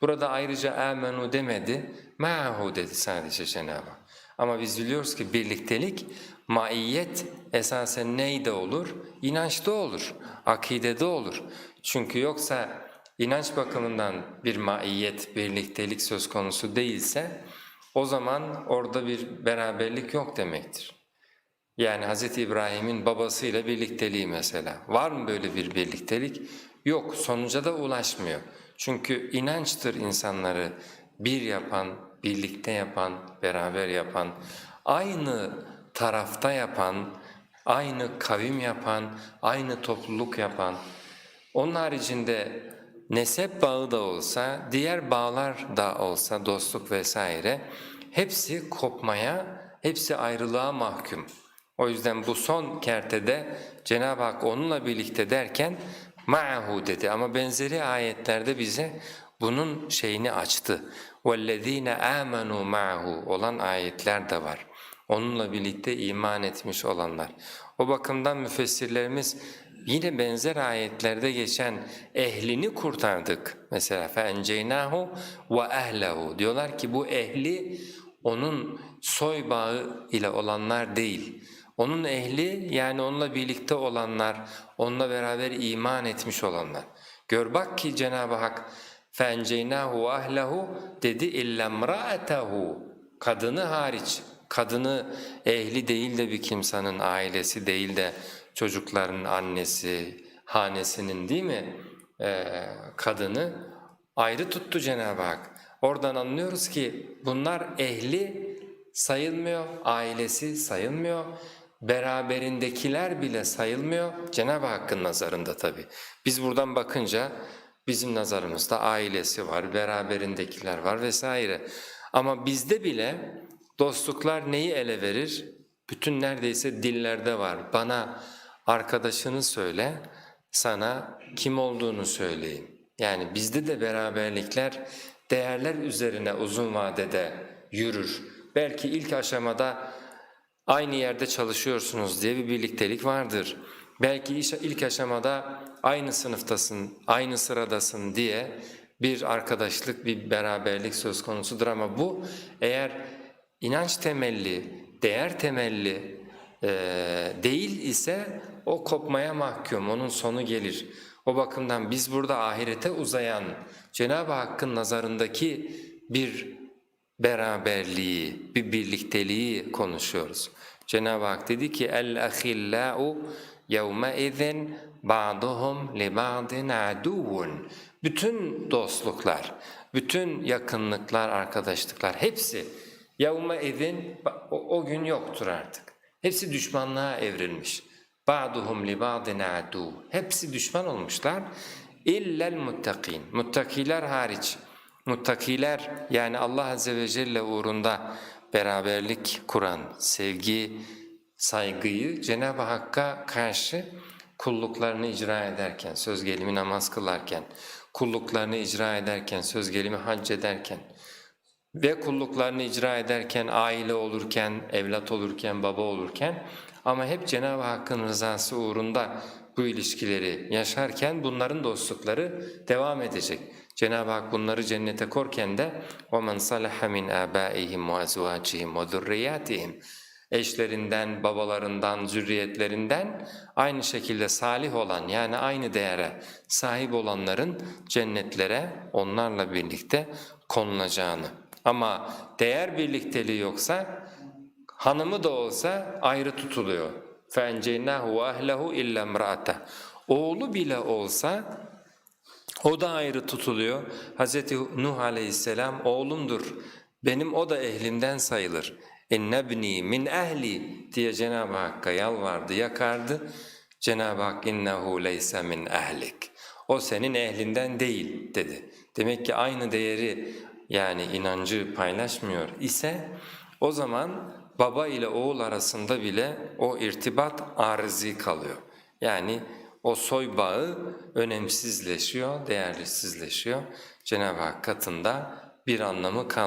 Burada ayrıca amenu demedi, ma'ahu dedi sadece Cenab-ı Hak. Ama biz biliyoruz ki birliktelik, maiyet esasen neyde olur? İnançta olur, akidede olur. Çünkü yoksa inanç bakımından bir maiyet, birliktelik söz konusu değilse o zaman orada bir beraberlik yok demektir. Yani Hz. İbrahim'in babasıyla birlikteliği mesela. Var mı böyle bir birliktelik? Yok, sonuca da ulaşmıyor. Çünkü inançtır insanları bir yapan, birlikte yapan, beraber yapan, aynı tarafta yapan, aynı kavim yapan, aynı topluluk yapan. Onun haricinde nesep bağı da olsa, diğer bağlar da olsa, dostluk vesaire hepsi kopmaya, hepsi ayrılığa mahkum. O yüzden bu son kertede Cenab-ı Hak onunla birlikte derken ma'ahu dedi ama benzeri ayetlerde bize bunun şeyini açtı. وَالَّذ۪ينَ آمَنُوا مَعَهُ olan ayetler de var. Onunla birlikte iman etmiş olanlar. O bakımdan müfessirlerimiz yine benzer ayetlerde geçen ehlini kurtardık. Mesela فَاَنْجَيْنَاهُ وَاَهْلَهُ diyorlar ki bu ehli onun soy bağı ile olanlar değil. Onun ehli yani onunla birlikte olanlar, onunla beraber iman etmiş olanlar. Gör bak ki Cenab-ı Hak فَاَنْجَيْنَاهُ وَاهْلَهُ dedi اِلَّا امْرَأَتَهُ Kadını hariç, kadını ehli değil de bir kimsenin ailesi değil de çocukların annesi, hanesinin değil mi ee, kadını ayrı tuttu Cenab-ı Hak. Oradan anlıyoruz ki bunlar ehli sayılmıyor, ailesi sayılmıyor, beraberindekiler bile sayılmıyor Cenab-ı Hakk'ın nazarında tabi. Biz buradan bakınca bizim nazarımızda ailesi var, beraberindekiler var vesaire. Ama bizde bile dostluklar neyi ele verir? Bütün neredeyse dillerde var. Bana arkadaşını söyle, sana kim olduğunu söyleyeyim. Yani bizde de beraberlikler değerler üzerine uzun vadede yürür. Belki ilk aşamada aynı yerde çalışıyorsunuz diye bir birliktelik vardır. Belki ilk aşamada aynı sınıftasın, aynı sıradasın diye bir arkadaşlık, bir beraberlik söz konusudur ama bu eğer inanç temelli, değer temelli e, değil ise o kopmaya mahkum, onun sonu gelir. O bakımdan biz burada ahirete uzayan Cenab-ı Hakk'ın nazarındaki bir beraberliği, bir birlikteliği konuşuyoruz. Cenab-ı Hak dedi ki el-ahillau yevme izin ba'duhum li ba'din aduvun. Bütün dostluklar, bütün yakınlıklar, arkadaşlıklar hepsi yevme izin o, o gün yoktur artık. Hepsi düşmanlığa evrilmiş. Ba'duhum li ba'din. Hepsi düşman olmuşlar. İllel muttakin. Muttakiler hariç. Muttakiler yani Allah Azze ve Celle uğrunda beraberlik kuran, sevgi, saygıyı Cenab-ı Hakk'a karşı kulluklarını icra ederken, söz gelimi namaz kılarken, kulluklarını icra ederken, söz gelimi hac ederken ve kulluklarını icra ederken, aile olurken, evlat olurken, baba olurken ama hep Cenab-ı Hakk'ın rızası uğrunda bu ilişkileri yaşarken bunların dostlukları devam edecek. Cenab-ı Hak bunları cennete korken de وَمَنْ صَلَحَ مِنْ آبَائِهِمْ وَأَزْوَاجِهِمْ وَذُرِّيَّاتِهِمْ Eşlerinden, babalarından, zürriyetlerinden aynı şekilde salih olan yani aynı değere sahip olanların cennetlere onlarla birlikte konulacağını. Ama değer birlikteliği yoksa hanımı da olsa ayrı tutuluyor. فَاَنْجَيْنَاهُ وَاهْلَهُ اِلَّا امْرَأَتَهُ Oğlu bile olsa o da ayrı tutuluyor. Hz. Nuh aleyhisselam oğlumdur, benim o da ehlimden sayılır. اِنَّبْنِي min ehli diye Cenab-ı Hakk'a yalvardı, yakardı. Cenab-ı Hak innehu leyse min ehlik. O senin ehlinden değil dedi. Demek ki aynı değeri yani inancı paylaşmıyor ise o zaman baba ile oğul arasında bile o irtibat arızi kalıyor. Yani o soy bağı önemsizleşiyor, değersizleşiyor. Cenab-ı Hak katında bir anlamı kalmıyor.